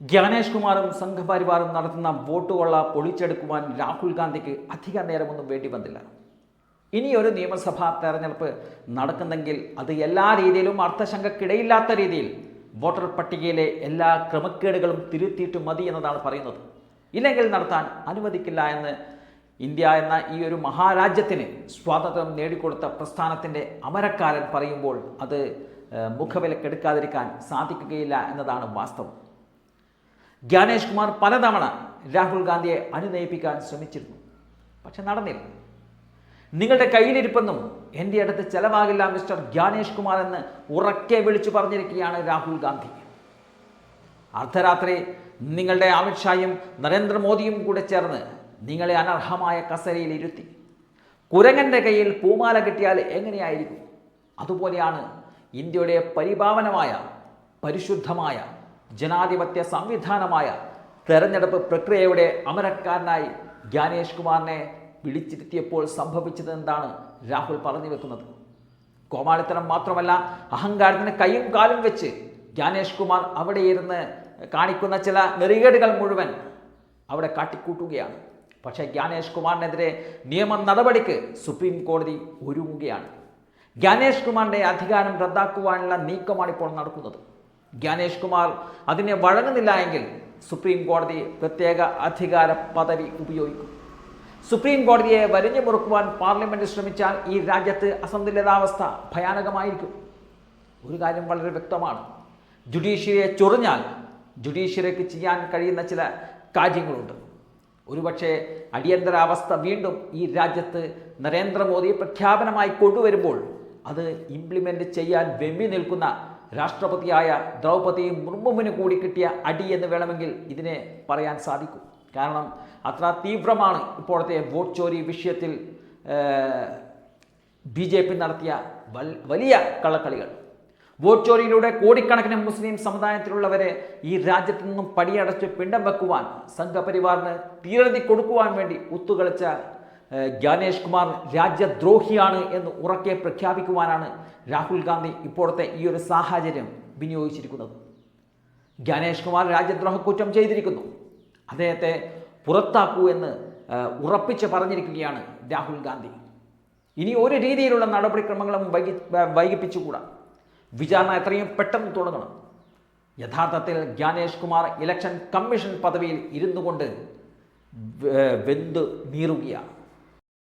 ജ്ഞാനേഷ് കുമാറും സംഘപരിവാറും നടത്തുന്ന വോട്ട് കൊള്ള പൊളിച്ചെടുക്കുവാൻ രാഹുൽ ഗാന്ധിക്ക് അധിക നേരമൊന്നും വേണ്ടി വന്നില്ല. ഇനി ഒരു നിയമസഭാ തെരഞ്ഞെടുപ്പ് നടക്കുന്നെങ്കിൽ അത് എല്ലാ രീതിയിലും അർത്ഥശങ്കക്കിടയില്ലാത്ത രീതിയിൽ വോട്ടർ പട്ടികയിലെ എല്ലാ ക്രമക്കേടുകളും തിരുത്തിയിട്ട് മതി എന്നതാണ് പറയുന്നത്. ഇല്ലെങ്കിൽ നടത്താൻ അനുവദിക്കില്ല എന്ന് ഇന്ത്യ എന്ന ഈ ഒരു മഹാരാജ്യത്തിന് സ്വാതന്ത്ര്യം നേടിക്കൊടുത്ത പ്രസ്ഥാനത്തിന്റെ അമരക്കാരൻ പറയുമ്പോൾ അത് മുഖവിലക്കെടുക്കാതിരിക്കാൻ സാധിക്കുകയില്ല എന്നതാണ് വാസ്തവം. ജ്ഞാനേഷ് കുമാർ പലതവണ രാഹുൽ ഗാന്ധിയെ അനുനയിപ്പിക്കാൻ ശ്രമിച്ചിരുന്നു. പക്ഷെ നടന്നില്ല. നിങ്ങളുടെ കയ്യിലിരിപ്പെന്നും എന്റെ അടുത്ത് ചെലവാകില്ല മിസ്റ്റർ ജ്ഞാനേഷ് കുമാർ എന്ന് ഉറക്കെ വിളിച്ചു പറഞ്ഞിരിക്കുകയാണ് രാഹുൽ ഗാന്ധി. അർദ്ധരാത്രി നിങ്ങളുടെ അമിത്ഷായും നരേന്ദ്രമോദിയും കൂടെ ചേർന്ന് നിങ്ങളെ അനർഹമായ കസരയിൽ ഇരുത്തി. കുരങ്ങന്റെ കയ്യിൽ പൂമാല കിട്ടിയാൽ എങ്ങനെയായിരിക്കും? അതുപോലെയാണ് ഇന്ത്യയുടെ പരിപാവനമായ പരിശുദ്ധമായ ജനാധിപത്യ സംവിധാനമായ തെരഞ്ഞെടുപ്പ് പ്രക്രിയയുടെ അമരക്കാരനായി ജ്ഞാനേഷ് കുമാറിനെ വിളിച്ചിരുത്തിയപ്പോൾ സംഭവിച്ചത് എന്താണ് രാഹുൽ പറഞ്ഞു വെക്കുന്നത്? കോമാളിത്തരം മാത്രമല്ല അഹങ്കാരത്തിന് കൈയും കാലും വെച്ച് ജ്ഞാനേഷ് കുമാർ അവിടെ ഇരുന്ന് കാണിക്കുന്ന ചില നെറികേടുകൾ മുഴുവൻ അവിടെ കാട്ടിക്കൂട്ടുകയാണ്. പക്ഷേ ജ്ഞാനേഷ് കുമാറിനെതിരെ നിയമ നടപടിക്ക് സുപ്രീം കോടതി ഒരുങ്ങുകയാണ്. ജ്ഞാനേഷ് കുമാറിന്റെ അധികാരം റദ്ദാക്കുവാനുള്ള നീക്കമാണ് ഇപ്പോൾ നടക്കുന്നത്. ജ്ഞാനേഷ് കുമാർ അതിനെ വഴങ്ങുന്നില്ല എങ്കിൽ സുപ്രീം കോടതി പ്രത്യേക അധികാര പദവി ഉപയോഗിക്കും. സുപ്രീം കോടതിയെ വരിഞ്ഞു മുറുക്കുവാൻ പാർലമെന്റ് ശ്രമിച്ചാൽ ഈ രാജ്യത്ത് അസന്തുലിതാവസ്ഥ ഭയാനകമായിരിക്കും. ഒരു കാര്യം വളരെ വ്യക്തമാണ്. ജുഡീഷ്യറിയെ ചൊറിഞ്ഞാൽ ജുഡീഷ്യറിക്ക് ചെയ്യാൻ കഴിയുന്ന ചില കാര്യങ്ങളുണ്ട്. ഒരുപക്ഷെ അടിയന്തരാവസ്ഥ വീണ്ടും ഈ രാജ്യത്ത് നരേന്ദ്രമോദി പ്രഖ്യാപനമായി കൊണ്ടുവരുമ്പോൾ അത് ഇംപ്ലിമെന്റ് ചെയ്യാൻ വെമ്പി നിൽക്കുന്ന രാഷ്ട്രപതിയായ ദ്രൗപദി മുർമുവിന് കൂടി കിട്ടിയ അടി എന്ന് വേണമെങ്കിൽ ഇതിനെ പറയാൻ സാധിക്കും. കാരണം അത്ര തീവ്രമാണ് ഇപ്പോഴത്തെ വോട്ട് ചോരി വിഷയത്തിൽ ബി ജെ പി നടത്തിയ വലിയ കള്ളക്കളികൾ. വോട്ട് ചോരിയിലൂടെ കോടിക്കണക്കിന് മുസ്ലിം സമുദായത്തിലുള്ളവരെ ഈ രാജ്യത്തു നിന്നും പടിയടച്ച് പിണ്ടം വെക്കുവാൻ സംഘപരിവാറിന് തീരതി കൊടുക്കുവാൻ വേണ്ടി ഒത്തുകളിച്ച ജ്ഞാനേഷ് കുമാർ രാജ്യദ്രോഹിയാണ് എന്ന് ഉറക്കെ പ്രഖ്യാപിക്കുവാനാണ് രാഹുൽ ഗാന്ധി ഇപ്പോഴത്തെ ഈ ഒരു സാഹചര്യം വിനിയോഗിച്ചിരിക്കുന്നത്. ജ്ഞാനേഷ് കുമാർ രാജ്യദ്രോഹ കുറ്റം ചെയ്തിരിക്കുന്നു. അദ്ദേഹത്തെ പുറത്താക്കൂ എന്ന് ഉറപ്പിച്ച് പറഞ്ഞിരിക്കുകയാണ് രാഹുൽ ഗാന്ധി. ഇനി ഒരു രീതിയിലുള്ള നടപടിക്രമങ്ങളും വൈകി വൈകിപ്പിച്ചുകൂടാ. വിചാരണ എത്രയും പെട്ടെന്ന് തുടങ്ങണം. യഥാർത്ഥത്തിൽ ജ്ഞാനേഷ് കുമാർ ഇലക്ഷൻ കമ്മീഷൻ പദവിയിൽ ഇരുന്നു കൊണ്ട് വെന്ത് നീറുകയാണ്.